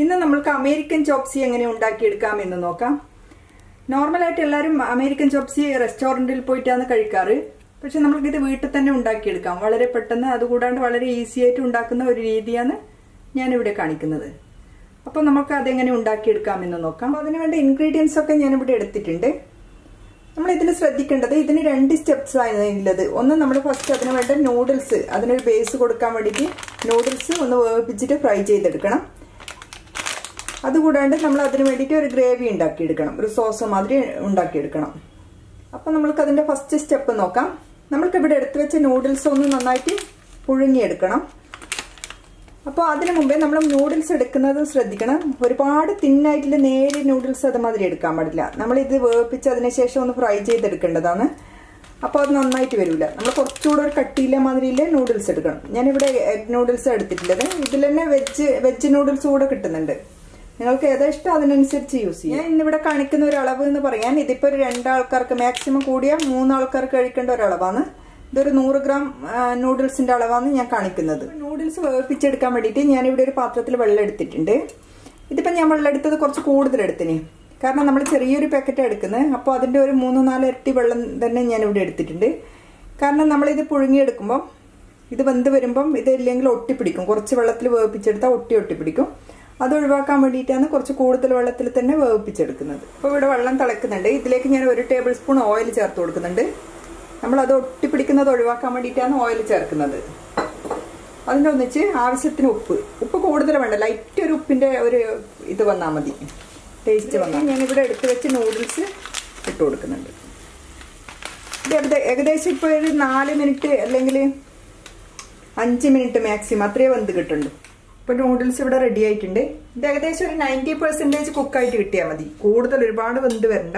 ഇന്ന് നമ്മൾക്ക് American chop suey എങ്ങനെ ഉണ്ടാക്കിയെടുക്കാം എന്ന് നോക്കാം. നോർമലായിട്ട് എല്ലാവരും അമേരിക്കൻ ചോപ്സി റെസ്റ്റോറന്റിൽ പോയിട്ടാണ് കഴിക്കാറ്. പക്ഷെ നമ്മൾക്കിത് വീട്ടിൽ തന്നെ ഉണ്ടാക്കിയെടുക്കാം. വളരെ പെട്ടെന്ന് അതുകൂടാണ്ട് വളരെ ഈസി ആയിട്ട് ഉണ്ടാക്കുന്ന ഒരു രീതിയാണ് ഞാനിവിടെ കാണിക്കുന്നത്. അപ്പോൾ നമുക്ക് അതെങ്ങനെ ഉണ്ടാക്കിയെടുക്കാം എന്ന് നോക്കാം. അപ്പോൾ അതിന് വേണ്ട ഇൻഗ്രീഡിയൻസ് ഒക്കെ ഞാനിവിടെ എടുത്തിട്ടുണ്ട്. നമ്മൾ ഇതിൽ ശ്രദ്ധിക്കേണ്ടത് ഇതിന് രണ്ട് സ്റ്റെപ്സ് ആണ് ഒന്ന് നമ്മൾ ഫസ്റ്റ് അതിന് വേണ്ട നൂഡിൽസ് അതിനൊരു ബേസ് കൊടുക്കാൻ വേണ്ടിയിട്ട് നൂഡിൽസ് ഒന്ന് വേവിപ്പിച്ചിട്ട് ഫ്രൈ ചെയ്തെടുക്കണം. അതുകൂടാണ്ട് നമ്മൾ അതിന് വേണ്ടിയിട്ട് ഒരു ഗ്രേവി ഉണ്ടാക്കിയെടുക്കണം. ഒരു സോസ് മാതിരി ഉണ്ടാക്കിയെടുക്കണം. അപ്പം നമ്മൾക്ക് അതിന്റെ ഫസ്റ്റ് സ്റ്റെപ്പ് നോക്കാം. നമ്മൾക്ക് ഇവിടെ എടുത്തു വെച്ച നൂഡിൽസ് ഒന്ന് നന്നായിട്ട് പുഴുങ്ങിയെടുക്കണം. അപ്പോൾ അതിനു മുമ്പേ നമ്മൾ നൂഡിൽസ് എടുക്കുന്നത് ശ്രദ്ധിക്കണം. ഒരുപാട് തിന്നായിട്ടുള്ള നേരിയ നൂഡിൽസ് അതുമാതിരി എടുക്കാൻ പാടില്ല. നമ്മൾ ഇത് വേവിപ്പിച്ച് അതിന് ശേഷം ഒന്ന് ഫ്രൈ ചെയ്തെടുക്കേണ്ടതാണ്. അപ്പോൾ അത് നന്നായിട്ട് വരില്ല നമ്മൾ കുറച്ചുകൂടെ ഒരു കട്ടിയില്ല മാതിരിയിലെ നൂഡിൽസ് എടുക്കണം. ഞാനിവിടെ എഗ് നൂഡിൽസ് എടുത്തിട്ടുള്ളത്. ഇതിൽ തന്നെ വെജ് വെജ് നൂഡിൽസ് കൂടെ കിട്ടുന്നുണ്ട്. നിങ്ങൾക്ക് ഏതാ ഇഷ്ടം? അതിനനുസരിച്ച് യൂസ് ചെയ്യാം. ഞാൻ ഇന്നിവിടെ കാണിക്കുന്ന ഒരു അളവ് എന്ന് പറയാൻ ഇതിപ്പോൾ ഒരു രണ്ടാൾക്കാർക്ക് മാക്സിമം കൂടിയ മൂന്നാൾക്കാർക്ക് കഴിക്കേണ്ട ഒരു അളവാണ്. ഇതൊരു നൂറ് ഗ്രാം നൂഡിൽസിന്റെ അളവാണ് ഞാൻ കാണിക്കുന്നത്. നൂഡിൽസ് വേവിപ്പിച്ചെടുക്കാൻ വേണ്ടിയിട്ട് ഞാൻ ഇവിടെ ഒരു പാത്രത്തിൽ വെള്ളം എടുത്തിട്ടുണ്ട്. ഇതിപ്പോൾ ഞാൻ വെള്ളം എടുത്തത് കുറച്ച് കൂടുതൽ എടുത്തിന്. കാരണം നമ്മൾ ചെറിയൊരു പാക്കറ്റ് എടുക്കുന്നത് അപ്പോൾ അതിന്റെ ഒരു മൂന്ന് നാല് ഇരട്ടി വെള്ളം തന്നെ ഞാൻ ഇവിടെ എടുത്തിട്ടുണ്ട്. കാരണം നമ്മളിത് പുഴുങ്ങിയെടുക്കുമ്പോൾ ഇത് വെന്ത് വരുമ്പം ഇത് ഇല്ലെങ്കിൽ ഒട്ടിപ്പിടിക്കും. കുറച്ച് വെള്ളത്തിൽ വേവിപ്പിച്ചെടുത്താൽ ഒട്ടി ഒട്ടിപ്പിടിക്കും. അത് ഒഴിവാക്കാൻ വേണ്ടിയിട്ടാണ് കുറച്ച് കൂടുതൽ വെള്ളത്തിൽ തന്നെ വേവിപ്പിച്ചെടുക്കുന്നത്. അപ്പോൾ ഇവിടെ വെള്ളം തിളക്കുന്നുണ്ട്. ഇതിലേക്ക് ഞാൻ ഒരു ടേബിൾ സ്പൂൺ ഓയിൽ ചേർത്ത് കൊടുക്കുന്നുണ്ട്. നമ്മളത് ഒട്ടിപ്പിടിക്കുന്നത് ഒഴിവാക്കാൻ വേണ്ടിയിട്ടാണ് ഓയിൽ ചേർക്കുന്നത്. അതിന്റെ ഒന്നിച്ച് ആവശ്യത്തിന് ഉപ്പ്. ഉപ്പ് കൂടുതൽ വേണ്ട. ലൈറ്റ് ഒരു ഉപ്പിന്റെ ഒരു ഇത് വന്നാൽ മതി. ടേസ്റ്റ് വന്നാൽ ഞാനിവിടെ എടുത്ത് വെച്ച് നൂഡിൽസ് ഇട്ട് കൊടുക്കുന്നുണ്ട്. ഇത് ഏകദേശം ഇപ്പോൾ ഒരു നാല് മിനിറ്റ് അല്ലെങ്കിൽ അഞ്ച് മിനിറ്റ് മാക്സിമം അത്രയേ വെന്ത് കിട്ടുള്ളൂ. ഇപ്പോൾ നൂഡിൽസ് ഇവിടെ റെഡി ആയിട്ടുണ്ട്. ഇത് ഏകദേശം ഒരു നയന്റി പെർസെന്റേജ് കുക്കായിട്ട് കിട്ടിയാൽ മതി. കൂടുതൽ ഒരുപാട് വെന്ത് വരണ്ട.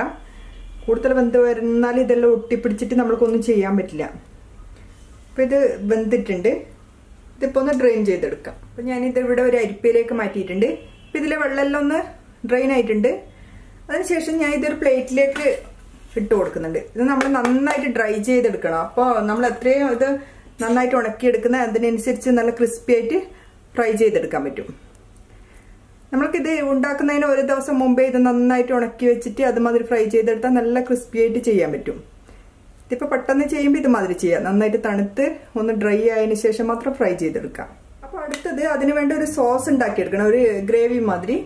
കൂടുതൽ വെന്ത് വരുന്നാൽ ഇതെല്ലാം ഒട്ടിപ്പിടിച്ചിട്ട് നമ്മൾക്കൊന്നും ചെയ്യാൻ പറ്റില്ല. അപ്പോൾ ഇത് വെന്തിട്ടുണ്ട്. ഇതിപ്പോൾ ഒന്ന് ഡ്രെയിൻ ചെയ്തെടുക്കാം. അപ്പോൾ ഞാനിത് ഇവിടെ ഒരു അരിപ്പയിലേക്ക് മാറ്റിയിട്ടുണ്ട്. അപ്പോൾ ഇതിലെ വെള്ളമെല്ലാം ഒന്ന് ഡ്രെയിൻ ആയിട്ടുണ്ട്. അതിനുശേഷം ഞാൻ ഇതൊരു പ്ലേറ്റിലേക്ക് ഇട്ട് കൊടുക്കുന്നുണ്ട്. ഇത് നമ്മൾ നന്നായിട്ട് ഡ്രൈ ചെയ്തെടുക്കണം. അപ്പോൾ നമ്മൾ എത്രയും ഇത് നന്നായിട്ട് ഉണക്കിയെടുക്കുന്ന അതിനനുസരിച്ച് നല്ല ക്രിസ്പി ആയിട്ട് ഫ്രൈ ചെയ്തെടുക്കാൻ പറ്റും. നമ്മൾക്കിത് ഉണ്ടാക്കുന്നതിന് ഒരു ദിവസം മുമ്പേ ഇത് നന്നായിട്ട് ഉണക്കി വെച്ചിട്ട് അതുമാതിരി ഫ്രൈ ചെയ്തെടുത്താൽ നല്ല ക്രിസ്പി ആയിട്ട് ചെയ്യാൻ പറ്റും. ഇതിപ്പോൾ പെട്ടെന്ന് ചെയ്യുമ്പോൾ ഇതുമാതിരി ചെയ്യാം. നന്നായിട്ട് തണുത്ത് ഒന്ന് ഡ്രൈ ആയതിനു ശേഷം മാത്രം ഫ്രൈ ചെയ്തെടുക്കാം. അപ്പോൾ അടുത്തത് അതിന് വേണ്ട ഒരു സോസ് ഉണ്ടാക്കിയെടുക്കണം. ഒരു ഗ്രേവി മാതിരി.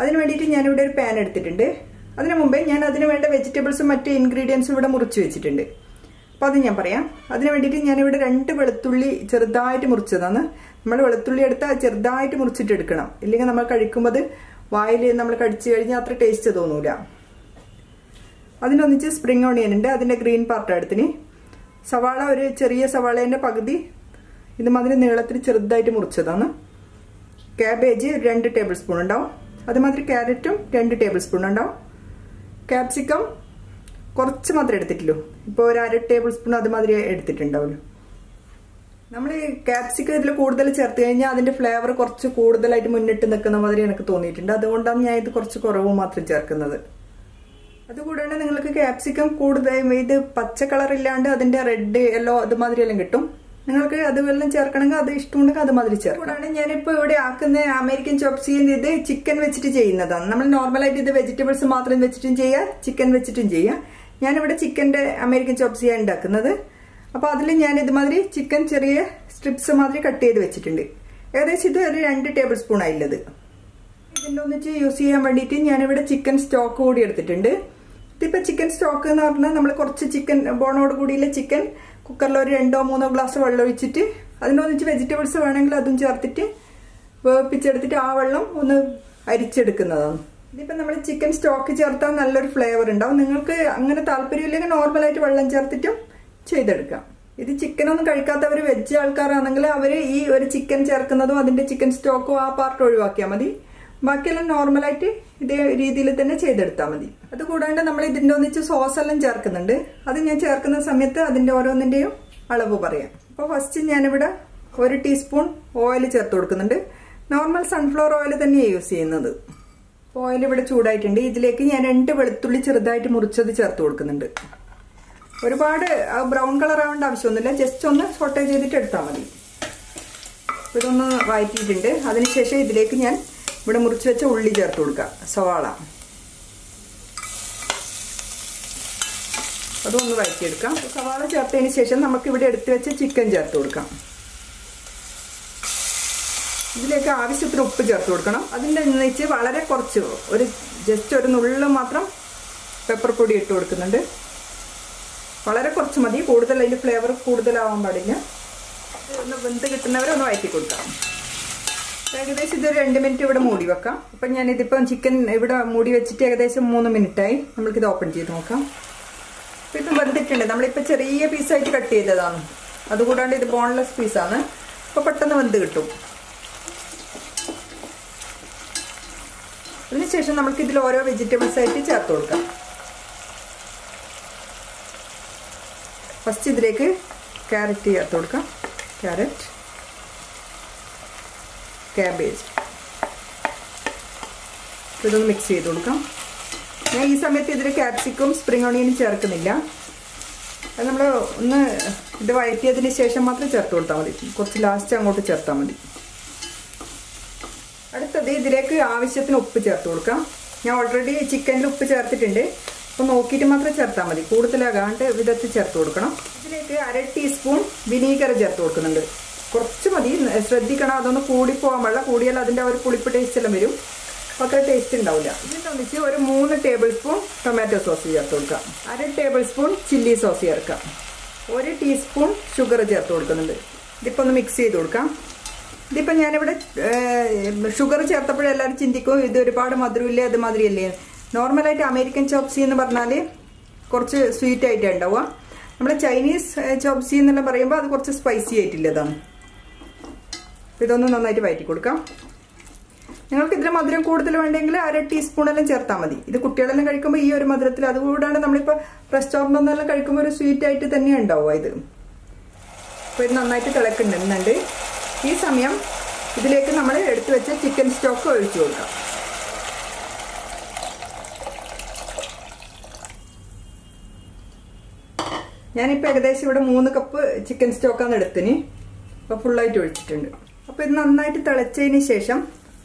അതിന് വേണ്ടിയിട്ട് ഞാനിവിടെ ഒരു പാൻ എടുത്തിട്ടുണ്ട്. അതിനു മുമ്പേ ഞാൻ അതിന് വേണ്ട വെജിറ്റബിൾസും മറ്റ് ഇൻഗ്രീഡിയൻസും ഇവിടെ മുറിച്ച് വെച്ചിട്ടുണ്ട്. അപ്പോൾ അത് ഞാൻ പറയാം. അതിന് വേണ്ടിയിട്ട് ഞാനിവിടെ രണ്ട് വെളുത്തുള്ളി ചെറുതായിട്ട് മുറിച്ചതാണ്. നമ്മൾ വെളുത്തുള്ളി എടുത്ത് ചെറുതായിട്ട് മുറിച്ചിട്ട് എടുക്കണം. ഇല്ലെങ്കിൽ നമ്മൾ കഴിക്കുമ്പോൾ വായിൽ നമ്മൾ കടിച്ചു കഴിഞ്ഞാൽ അത്ര ടേസ്റ്റ് തോന്നൂല. അതിനൊന്നിച്ച് സ്പ്രിംഗ് ഓണിയൻ ഉണ്ട്. അതിന്റെ ഗ്രീൻ പാർട്ട് എടുത്തിന്. സവാള ഒരു ചെറിയ സവാളേന്റെ പകുതി. ഇതുമാതിരി നീളത്തിൽ ചെറുതായിട്ട് മുറിച്ചതാണ്. ക്യാബേജ് രണ്ട് ടേബിൾ സ്പൂൺ ഉണ്ടാവും. അതുമാതിരി ക്യാരറ്റും രണ്ട് ടേബിൾ സ്പൂൺ ഉണ്ടാവും. ക്യാപ്സിക്കം കുറച്ച് മാത്രമേ എടുത്തിട്ടുള്ളൂ. ഇപ്പോൾ ഒരു അര ടേബിൾ സ്പൂൺ അതുമാതിരി എടുത്തിട്ടുണ്ടാവുമല്ലോ നമ്മൾ ഈ ക്യാപ്സിക്കം ഇതിൽ കൂടുതൽ ചേർത്ത് കഴിഞ്ഞാൽ അതിന്റെ ഫ്ലേവർ കുറച്ച് കൂടുതലായിട്ട് മുന്നിട്ട് നിൽക്കുന്ന മാതിരി എനിക്ക് തോന്നിയിട്ടുണ്ട്. അതുകൊണ്ടാണ് ഞാൻ ഇത് കുറച്ച് കുറവ് മാത്രം ചേർക്കുന്നത്. അതുകൂടാണ്ട് നിങ്ങൾക്ക് ക്യാപ്സിക്കം കൂടുതൽ ഇത് പച്ച കളർ ഇല്ലാണ്ട് അതിന്റെ റെഡ് യെല്ലോ അതുമാതിരി എല്ലാം കിട്ടും. നിങ്ങൾക്ക് അത് വെള്ളം ചേർക്കണമെങ്കിൽ അത് ഇഷ്ടമുണ്ടെങ്കിൽ അതുമാതിരി ചേർക്കും. ഞാനിപ്പോ ഞാനിപ്പോൾ ഇവിടെ ആക്കുന്ന അമേരിക്കൻ ചോപ്സിയും ഇത് ചിക്കൻ വെച്ചിട്ട് ചെയ്യുന്നതാണ്. നമ്മൾ നോർമലായിട്ട് ഇത് വെജിറ്റബിൾസ് മാത്രം വെച്ചിട്ടും ചെയ്യാം ചിക്കൻ വെച്ചിട്ടും ചെയ്യാം. ഞാനിവിടെ ചിക്കന്റെ അമേരിക്കൻ ചോപ്സിയാണ് ഉണ്ടാക്കുന്നത്. അപ്പോൾ അതിൽ ഞാൻ ഇതുമാതിരി ചിക്കൻ ചെറിയ സ്ട്രിപ്സ് മാതിരി കട്ട് ചെയ്ത് വെച്ചിട്ടുണ്ട്. ഏകദേശം ഇത് ഒരു രണ്ട് ടേബിൾ സ്പൂൺ ആയില്ലത് ഇതിന്റെ ഒന്നിച്ച് യൂസ് ചെയ്യാൻ വേണ്ടിയിട്ട് ഞാനിവിടെ ചിക്കൻ സ്റ്റോക്ക് കൂടി എടുത്തിട്ടുണ്ട്. ഇതിപ്പോൾ ചിക്കൻ സ്റ്റോക്ക് എന്ന് പറഞ്ഞാൽ നമ്മൾ കുറച്ച് ചിക്കൻ ബോണോട് കൂടിയുള്ള ചിക്കൻ കുക്കറിൽ ഒരു രണ്ടോ മൂന്നോ ഗ്ലാസ് വെള്ളം ഒഴിച്ചിട്ട് അതിനൊന്നിച്ച് വെജിറ്റബിൾസ് വേണമെങ്കിൽ അതും ചേർത്തിട്ട് വേവിപ്പിച്ചെടുത്തിട്ട് ആ വെള്ളം ഒന്ന് അരിച്ചെടുക്കുന്നതാണ്. ഇതിപ്പോൾ നമ്മൾ ചിക്കൻ സ്റ്റോക്ക് ചേർത്താൽ നല്ലൊരു ഫ്ലേവർ ഉണ്ടാവും. നിങ്ങൾക്ക് അങ്ങനെ താല്പര്യമില്ലെങ്കിൽ നോർമലായിട്ട് വെള്ളം ചേർത്തിട്ടും ചെയ്തെടുക്കാം. ഇത് ചിക്കനൊന്നും കഴിക്കാത്തവർ വെജ് ആൾക്കാരാണെങ്കിൽ അവർ ഈ ഒരു ചിക്കൻ ചേർക്കുന്നതും അതിന്റെ ചിക്കൻ സ്റ്റോക്കും ആ പാർട്ട് ഒഴിവാക്കിയാൽ മതി. ബാക്കിയെല്ലാം നോർമലായിട്ട് ഇതേ രീതിയിൽ തന്നെ ചെയ്തെടുത്താൽ മതി. അതുകൂടാണ്ട് നമ്മൾ ഇതിന്റെ ഒന്നിച്ച് സോസ് എല്ലാം ചേർക്കുന്നുണ്ട്. അത് ഞാൻ ചേർക്കുന്ന സമയത്ത് അതിന്റെ ഓരോന്നിന്റെയും അളവ് പറയാം. അപ്പോൾ ഫസ്റ്റ് ഞാനിവിടെ ഒരു ടീസ്പൂൺ ഓയിൽ ചേർത്ത് കൊടുക്കുന്നുണ്ട്. നോർമൽ സൺഫ്ലവർ ഓയിൽ തന്നെയാണ് യൂസ് ചെയ്യുന്നത്. ഓയിൽ ഇവിടെ ചൂടായിട്ടുണ്ട്. ഇതിലേക്ക് ഞാൻ രണ്ട് വെളുത്തുള്ളി ചെറുതായിട്ട് മുറിച്ചത് ചേർത്ത് കൊടുക്കുന്നുണ്ട്. ഒരുപാട് ബ്രൗൺ കളർ ആവേണ്ട ആവശ്യമൊന്നുമില്ല. ജസ്റ്റ് ഒന്ന് സോട്ടേ ചെയ്തിട്ട് എടുത്താൽ മതി. ഇതൊന്ന് വഴറ്റിയിട്ടുണ്ട്. അതിനുശേഷം ഇതിലേക്ക് ഞാൻ ഇവിടെ മുറിച്ച് വെച്ച ഉള്ളി ചേർത്ത് കൊടുക്കുക സവാള. അതൊന്ന് വഴറ്റിയെടുക്കാം. സവാള ചേർത്തതിന് ശേഷം നമുക്ക് ഇവിടെ എടുത്തു വെച്ച ചിക്കൻ ചേർത്ത് കൊടുക്കാം. ഇതിലേക്ക് ആവശ്യത്തിന് ഉപ്പ് ചേർത്ത് കൊടുക്കണം. അതിന്റെ നിന്നിച്ച് വളരെ കുറച്ച്. ഒരു ജസ്റ്റ് ഒരു നുള്ളിൽ മാത്രം പെപ്പർ പൊടി ഇട്ട് കൊടുക്കുന്നുണ്ട്. വളരെ കുറച്ച് മതി. കൂടുതൽ അതിന്റെ ഫ്ലേവർ കൂടുതലാവാൻ പാടില്ല. ഒന്ന് വെന്ത് കിട്ടുന്നവരെ ഒന്ന് വഴറ്റി കൊടുക്കാം. ഏകദേശം ഇതൊരു രണ്ട് മിനിറ്റ് ഇവിടെ മൂടി വെക്കാം. അപ്പം ഞാനിതിപ്പം ചിക്കൻ ഇവിടെ മൂടി വെച്ചിട്ട് ഏകദേശം മൂന്ന് മിനിറ്റായി നമ്മൾക്കിത് ഓപ്പൺ ചെയ്ത് നോക്കാം. അപ്പം ഇത് വെന്തിട്ടുണ്ട്. നമ്മളിപ്പോൾ ചെറിയ പീസായിട്ട് കട്ട് ചെയ്തതാണ്. അതുകൂടാണ്ട് ഇത് ബോൺലെസ് പീസാണ് അപ്പോൾ പെട്ടെന്ന് വെന്ത് കിട്ടും. അതിനുശേഷം നമ്മൾക്ക് ഇതിൽ ഓരോ വെജിറ്റബിൾസ് ആയിട്ട് ചേർത്ത് കൊടുക്കാം. ഫസ്റ്റ് ഇതിലേക്ക് ക്യാരറ്റ് ചേർത്ത് കൊടുക്കാം. ക്യാരറ്റ് ക്യാബേജ് ഇതൊന്ന് മിക്സ് ചെയ്ത് കൊടുക്കാം. ഞാൻ ഈ സമയത്ത് ഇതിൽ ക്യാപ്സിക്കും സ്പ്രിംഗ് ഓണിയനും ചേർക്കുന്നില്ല. അത് നമ്മൾ ഒന്ന് ഇത് വഴറ്റിയതിന് ശേഷം മാത്രം ചേർത്ത് കൊടുത്താൽ മതി. കുറച്ച് ലാസ്റ്റ് അങ്ങോട്ട് ചേർത്താൽ മതി. അടുത്തത് ഇതിലേക്ക് ആവശ്യത്തിന് ഉപ്പ് ചേർത്ത് കൊടുക്കാം. ഞാൻ ഓൾറെഡി ചിക്കനിൽ ഉപ്പ് ചേർത്തിട്ടുണ്ട്. അപ്പോൾ നോക്കിയിട്ട് മാത്രം ചേർത്താൽ മതി. കൂടുതലാകാണ്ട് വിധത്തിൽ ചേർത്ത് കൊടുക്കണം. ഇതിലേക്ക് അര ടീസ്പൂൺ വിനീഗർ ചേർത്ത് കൊടുക്കുന്നുണ്ട്. കുറച്ച് മതി. ശ്രദ്ധിക്കണം. അതൊന്ന് കൂടിപ്പോകാൻ പാടില്ല. കൂടിയാൽ അതിന്റെ ഒരു പുളിപ്പ് ടേസ്റ്റ് എല്ലാം വരും. അപ്പോൾ അത്ര ടേസ്റ്റ് ഉണ്ടാവില്ല. ഇതിനൊന്നിച്ച് ഒരു മൂന്ന് ടേബിൾ സ്പൂൺ ടൊമാറ്റോ സോസ് ചേർത്ത് കൊടുക്കാം. അര ടേബിൾ സ്പൂൺ ചില്ലി സോസ് ചേർക്കാം. ഒരു ടീസ്പൂൺ ഷുഗർ ചേർത്ത് കൊടുക്കുന്നുണ്ട്. ഇതിപ്പോൾ ഒന്ന് മിക്സ് ചെയ്ത് കൊടുക്കാം. ഇതിപ്പോൾ ഞാനിവിടെ ഷുഗർ ചേർത്തപ്പോഴെല്ലാവരും ചിന്തിക്കും ഇത് ഒരുപാട് മധുരമില്ലേ അത് മധുരമില്ലേ നോർമലായിട്ട് അമേരിക്കൻ ചോപ്സി എന്ന് പറഞ്ഞാൽ കുറച്ച് സ്വീറ്റ് ആയിട്ടാണ് ഉണ്ടാവുക. നമ്മൾ ചൈനീസ് ചോപ്സി എന്നെല്ലാം പറയുമ്പോൾ അത് കുറച്ച് സ്പൈസി ആയിട്ടില്ലതാണ് ഇതൊന്ന് നന്നായിട്ട് വയറ്റി കൊടുക്കാം. നിങ്ങൾക്ക് ഇതിൽ മധുരം കൂടുതൽ വേണ്ടെങ്കിൽ അര ടീസ്പൂണെല്ലാം ചേർത്താൽ മതി. ഇത് കുട്ടികളെല്ലാം കഴിക്കുമ്പോൾ ഈ ഒരു മധുരത്തിൽ അതുകൂടാണ്ട് നമ്മളിപ്പോൾ റെസ്റ്റോറന്റിൽ നിന്നെല്ലാം കഴിക്കുമ്പോൾ ഒരു സ്വീറ്റ് ആയിട്ട് തന്നെ ഉണ്ടാവുക ഇത്. അപ്പോൾ ഇത് നന്നായിട്ട് തിളക്കുന്നുണ്ട്. ഈ സമയം ഇതിലേക്ക് നമ്മൾ എടുത്തു വെച്ച ചിക്കൻ സ്റ്റോക്ക് ഒഴിച്ചു കൊടുക്കാം. ഞാനിപ്പോൾ ഏകദേശം ഇവിടെ മൂന്ന് കപ്പ് ചിക്കൻ സ്റ്റോക്കാണ് എടുത്തിന് അപ്പോൾ ഫുള്ളായിട്ട് ഒഴിച്ചിട്ടുണ്ട്. അപ്പോൾ ഇത് നന്നായിട്ട് തിളച്ചതിന് ശേഷം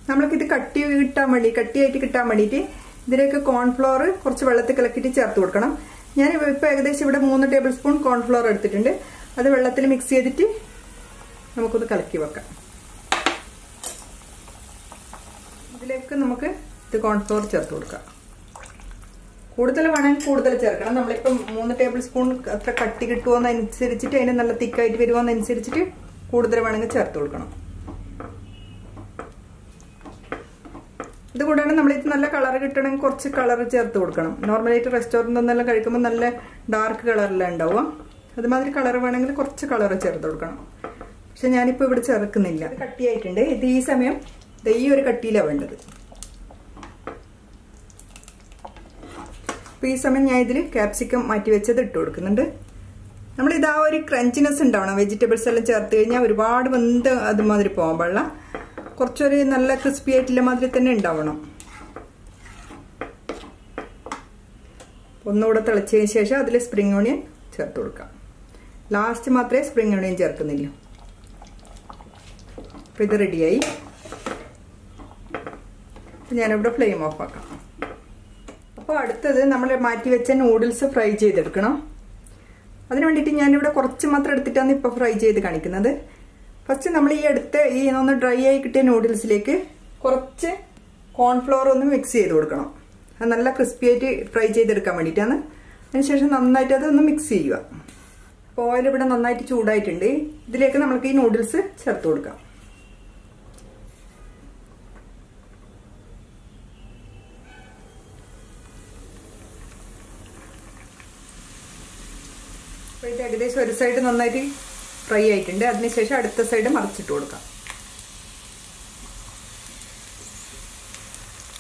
നമ്മൾക്കിത് കട്ടി കിട്ടാൻ വേണ്ടി കട്ടിയായിട്ട് കിട്ടാൻ വേണ്ടിയിട്ട് ഇതിലേക്ക് കോൺഫ്ലോർ കുറച്ച് വെള്ളത്തിൽ കലക്കിയിട്ട് ചേർത്ത് കൊടുക്കണം. ഞാൻ ഇപ്പോൾ ഏകദേശം ഇവിടെ മൂന്ന് ടേബിൾ സ്പൂൺ കോൺഫ്ലോർ എടുത്തിട്ടുണ്ട്. അത് വെള്ളത്തിൽ മിക്സ് ചെയ്തിട്ട് നമുക്കൊന്ന് കലക്കി വെക്കാം. ഇതിലേക്ക് നമുക്ക് ഇത് കോൺഫ്ലോർ ചേർത്ത് കൊടുക്കാം. കൂടുതൽ വേണമെങ്കിൽ കൂടുതൽ ചേർക്കണം. നമ്മളിപ്പം മൂന്ന് ടേബിൾ സ്പൂൺ അത്ര കട്ടി കിട്ടുമോന്നനുസരിച്ചിട്ട് അതിന് നല്ല തിക്കായിട്ട് വരുമോന്നനുസരിച്ചിട്ട് കൂടുതൽ വേണമെങ്കിൽ ചേർത്ത് കൊടുക്കണം. ഇതുകൂടാണ് നമ്മളിത് നല്ല കളർ കിട്ടണമെങ്കിൽ കുറച്ച് കളർ ചേർത്ത് കൊടുക്കണം. നോർമലായിട്ട് റെസ്റ്റോറന്റ് എന്നെല്ലാം കഴിക്കുമ്പോൾ നല്ല ഡാർക്ക് കളറിലാണ് ഉണ്ടാവുക? അതുമാതിരി കളർ വേണമെങ്കിൽ കുറച്ച് കളർ ചേർത്ത് കൊടുക്കണം. പക്ഷെ ഞാനിപ്പോൾ ഇവിടെ ചേർക്കുന്നില്ല. കട്ടിയായിട്ടുണ്ട്. ഇത് ഈ സമയം ഈ ഒരു കട്ടിയിലാണ് വേണ്ടത്. അപ്പോൾ ഈ സമയം ഞാൻ ഇതിൽ ക്യാപ്സിക്കം മാറ്റി വെച്ചത് ഇട്ട് കൊടുക്കുന്നുണ്ട്. നമ്മൾ ഇതാ ഒരു ക്രഞ്ചിനെസ് ഉണ്ടാവണം. വെജിറ്റബിൾസ് എല്ലാം ചേർത്ത് കഴിഞ്ഞാൽ ഒരുപാട് വെന്ത് അതുമാതിരി പോകാൻ പാടില്ല. കുറച്ചൊരു നല്ല ക്രിസ്പി ആയിട്ടുള്ള മാതിരി തന്നെ ഉണ്ടാവണം. ഒന്നുകൂടെ തിളച്ചതിന് ശേഷം അതിൽ സ്പ്രിംഗ് ഓണിയൻ ചേർത്ത് കൊടുക്കാം. ലാസ്റ്റ് മാത്രമേ സ്പ്രിംഗ് ഓണിയൻ ചേർക്കുന്നില്ല. അപ്പോൾ ഇത് റെഡിയായി ഞാനിവിടെ ഫ്ലെയിം ഓഫ് ആക്കാം. അപ്പോൾ അടുത്തത് നമ്മൾ മാറ്റി വെച്ച നൂഡിൽസ് ഫ്രൈ ചെയ്തെടുക്കണം. അതിന് വേണ്ടിയിട്ട് ഞാനിവിടെ കുറച്ച് മാത്രം എടുത്തിട്ടാണ് ഇപ്പോൾ ഫ്രൈ ചെയ്ത് കാണിക്കുന്നത്. ഫസ്റ്റ് നമ്മൾ ഈ എടുത്ത് ഈ ഒന്ന് ഡ്രൈ ആയി കിട്ടിയ നൂഡിൽസിലേക്ക് കുറച്ച് കോൺഫ്ലോർ ഒന്ന് മിക്സ് ചെയ്ത് കൊടുക്കണം. അത് നല്ല ക്രിസ്പി ആയിട്ട് ഫ്രൈ ചെയ്തെടുക്കാൻ വേണ്ടിയിട്ടാണ്. അതിനുശേഷം നന്നായിട്ട് അതൊന്ന് മിക്സ് ചെയ്യുക. അപ്പോൾ ഓയിൽ ഇവിടെ നന്നായിട്ട് ചൂടായിട്ടുണ്ട്. ഇതിലേക്ക് നമുക്ക് ഈ നൂഡിൽസ് ചേർത്ത് കൊടുക്കാം. അപ്പോൾ ഏകദേശം ഒരു സൈഡ് നന്നായിട്ട് ഫ്രൈ ആയിട്ടുണ്ട്. അതിനുശേഷം അടുത്ത സൈഡ് മറിച്ചിട്ട് കൊടുക്കാം.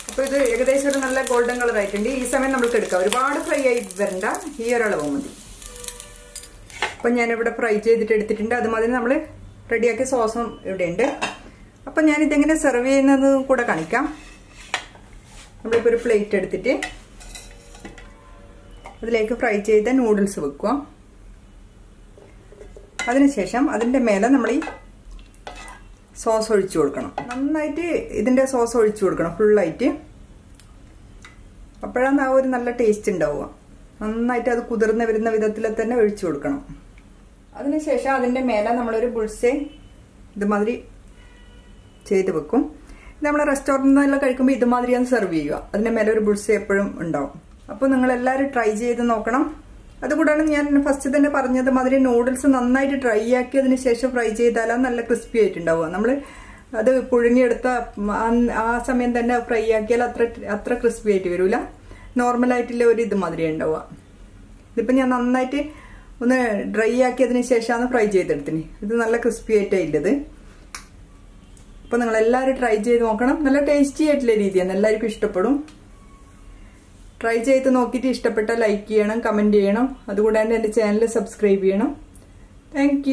അപ്പോൾ ഇത് ഏകദേശം ഒരു നല്ല ഗോൾഡൻ കളർ ആയിട്ടുണ്ട്. ഈ സമയം നമ്മൾക്ക് എടുക്കാം. ഒരുപാട് ഫ്രൈ ആയി വരണ്ട. ഈ ഒരളവ് മതി. അപ്പം ഞാനിവിടെ ഫ്രൈ ചെയ്തിട്ട് എടുത്തിട്ടുണ്ട്. അതുമാതിരി നമ്മൾ റെഡിയാക്കിയ സോസും ഇവിടെ ഉണ്ട്. അപ്പം ഞാനിതെങ്ങനെ സെർവ് ചെയ്യുന്നത് കൂടെ കാണിക്കാം. നമ്മളിപ്പോൾ ഒരു പ്ലേറ്റ് എടുത്തിട്ട് അതിലേക്ക് ഫ്രൈ ചെയ്ത നൂഡിൽസ് വെക്കുക. അതിനുശേഷം അതിന്റെ മേലെ നമ്മൾ ഈ സോസ് ഒഴിച്ചു കൊടുക്കണം. നന്നായിട്ട് ഇതിന്റെ സോസ് ഒഴിച്ചു കൊടുക്കണം ഫുള്ളായിട്ട്. അപ്പോഴാണ് ആ ഒരു നല്ല ടേസ്റ്റ് ഉണ്ടാവുക. നന്നായിട്ട് അത് കുതിർന്ന് വരുന്ന വിധത്തിൽ തന്നെ ഒഴിച്ചു കൊടുക്കണം. അതിനുശേഷം അതിന്റെ മേലെ നമ്മളൊരു ബുൾസെ ഇതുമാതിരി ചെയ്ത് വെക്കും. നമ്മൾ റെസ്റ്റോറന്റിൽ നിന്നെല്ലാം കഴിക്കുമ്പോൾ ഇതുമാതിരിയാണ് സെർവ് ചെയ്യുക. അതിന്റെ മേലെ ഒരു ബുൾസെ എപ്പോഴും ഉണ്ടാവും. അപ്പോൾ നിങ്ങളെല്ലാവരും ട്രൈ ചെയ്ത് നോക്കണം. അതുകൂടാണ് ഞാൻ ഫസ്റ്റ് തന്നെ പറഞ്ഞത് മാതിരി നൂഡിൽസ് നന്നായിട്ട് ഡ്രൈ ആക്കിയതിന് ശേഷം ഫ്രൈ ചെയ്താലാ നല്ല ക്രിസ്പി ആയിട്ടുണ്ടാവുക. നമ്മൾ അത് പുഴുങ്ങിയെടുത്ത ആ സമയം തന്നെ ഫ്രൈ ആക്കിയാൽ അത്ര അത്ര ക്രിസ്പി ആയിട്ട് വരില്ല നോർമലായിട്ടുള്ള ഒരു ഇത് മാതിരി ഉണ്ടാവുക. ഇതിപ്പോൾ ഞാൻ നന്നായിട്ട് ഒന്ന് ഡ്രൈ ആക്കിയതിന് ശേഷമാണ് ഫ്രൈ ചെയ്തെടുത്തിന് ഇത് നല്ല ക്രിസ്പി ആയിട്ടായില്ലത് അപ്പോൾ നിങ്ങളെല്ലാവരും ട്രൈ ചെയ്ത് നോക്കണം. നല്ല ടേസ്റ്റി ആയിട്ടുള്ള രീതിയാണ്. എല്ലാവർക്കും ഇഷ്ടപ്പെടും. ട്രൈ ചെയ്ത് നോക്കിയിട്ട് ഇഷ്ടപ്പെട്ടാൽ ലൈക്ക് ചെയ്യണം കമന്റ് ചെയ്യണം. അതുകൂടാണ്ട് എന്റെ ചാനൽ സബ്സ്ക്രൈബ് ചെയ്യണം. താങ്ക്